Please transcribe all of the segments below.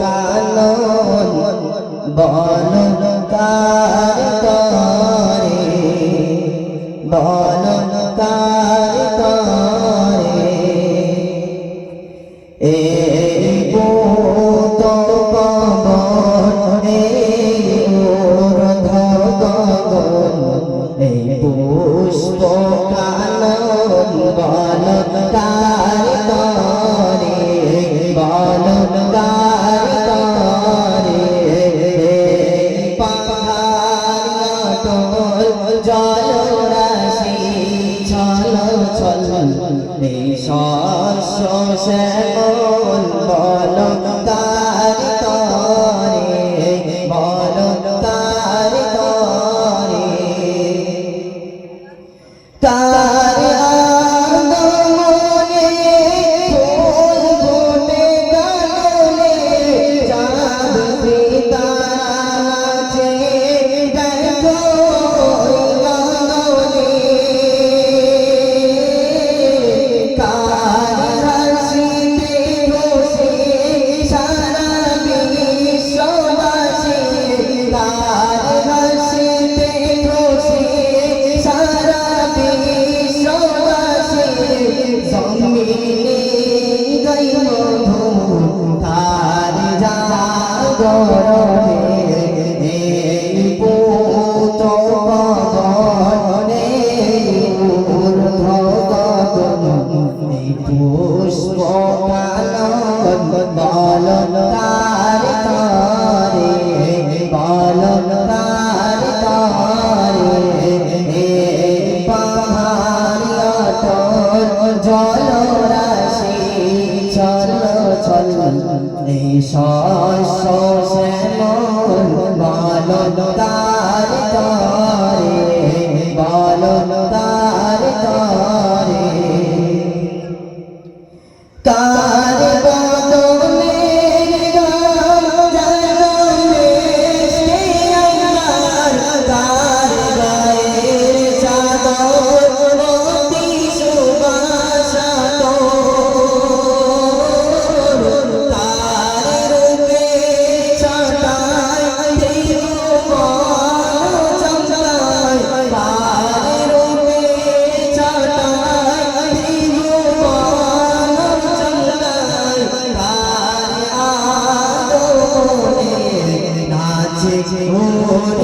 কানন বন তা করে বন চলো রাশি চলো চলো এই শস্য শ্যামল রাশি চল চল নিঃশ্বাস শ্যামল মালতা 亲亲我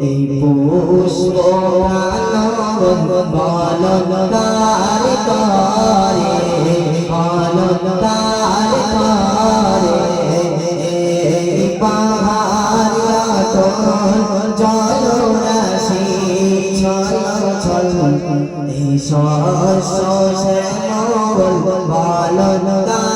এই পুষ্প বালন তার তারে বালন তার তারে পাহাড়িয়া জল রাশি ছল ছল, এই সস বালন তার